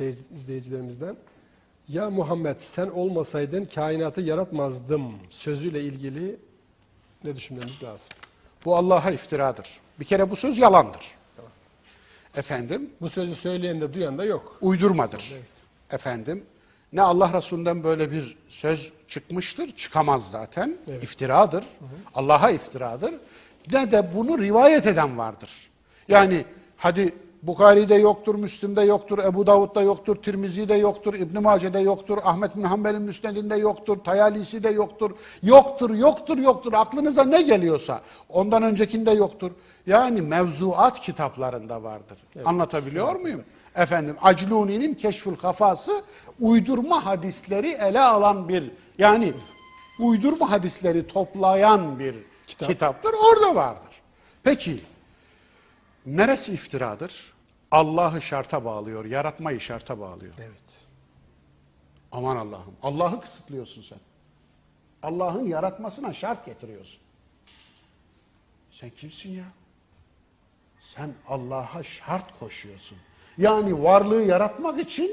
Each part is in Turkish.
izleyicilerimizden. Ya Muhammed sen olmasaydın kainatı yaratmazdım sözüyle ilgili ne düşünmemiz lazım? Bu Allah'a iftiradır. Bir kere bu söz yalandır. Efendim, Bu sözü söyleyen de duyan da yok. uydurmadır. Efendim, ne Allah Resulü'nden böyle bir söz çıkmıştır, çıkamaz zaten. İftiradır. Allah'a iftiradır. Ne de bunu rivayet eden vardır. Yani hadi Bukhari'de yoktur, Müslim'de yoktur, Ebu Davud'da yoktur, Tirmizi'de yoktur, İbn Mace'de yoktur, Ahmet bin Hanbel'in Müsned'inde yoktur, Tayalisi'de yoktur. Yoktur, yoktur, yoktur. Aklınıza ne geliyorsa ondan öncekinde yoktur. Yani mevzuat kitaplarında vardır. Anlatabiliyor muyum? Efendim Acluni'nin Keşfül Kafası uydurma hadisleri ele alan bir yani uydurma hadisleri toplayan bir Kitap. kitaptır. Orada vardır. Peki neresi iftiradır? Allah'ı şarta bağlıyor, yaratmayı şarta bağlıyor. Evet. Aman Allah'ım. Allah'ı kısıtlıyorsun sen. Allah'ın yaratmasına şart getiriyorsun. Sen kimsin ya? Sen Allah'a şart koşuyorsun. Yani varlığı yaratmak için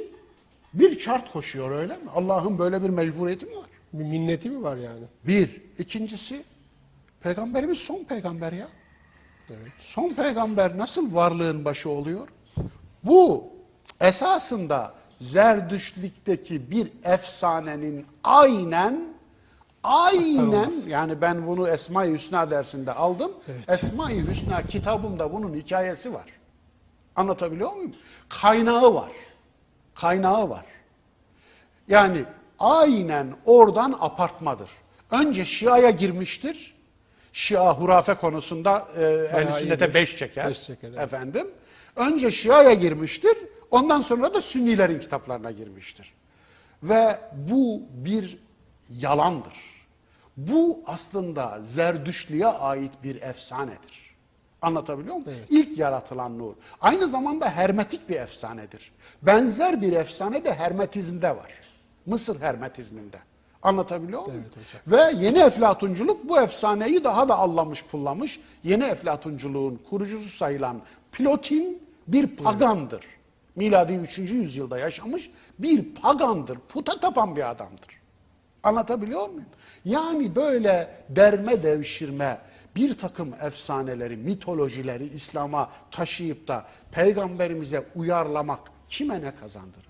bir şart koşuyor öyle mi? Allah'ın böyle bir mecburiyeti mi var? Bir minneti mi var yani? Bir. İkincisi, peygamberimiz son peygamber ya. Evet. Son peygamber nasıl varlığın başı oluyor? Bu esasında Zerdüştlükteki bir efsanenin aynen aynen yani ben bunu Esma-i Hüsna dersinde aldım. Esma-i Hüsna kitabımda bunun hikayesi var. Anlatabiliyor muyum? Kaynağı var. Kaynağı var. Yani aynen oradan apartmadır. Önce Şia'ya girmiştir. Şia hurafe konusunda e, ehl sünnete beş çeker. Beş çeker, evet. Efendim. Önce Şia'ya girmiştir. Ondan sonra da Sünnilerin kitaplarına girmiştir. Ve bu bir yalandır. Bu aslında Zerdüştlü'ye ait bir efsanedir. Anlatabiliyor muyum? İlk yaratılan nur. Aynı zamanda hermetik bir efsanedir. Benzer bir efsane de hermetizmde var. Mısır hermetizminde. Anlatabiliyor muyum? Ve yeni eflatunculuk bu efsaneyi daha da allamış pullamış. Yeni eflatunculuğun kurucusu sayılan Plotin bir pagandır. Miladi 3. yüzyılda yaşamış bir pagandır. Puta tapan bir adamdır. Anlatabiliyor muyum? Yani böyle derme devşirme bir takım efsaneleri, mitolojileri İslam'a taşıyıp da peygamberimize uyarlamak kime ne kazandırır?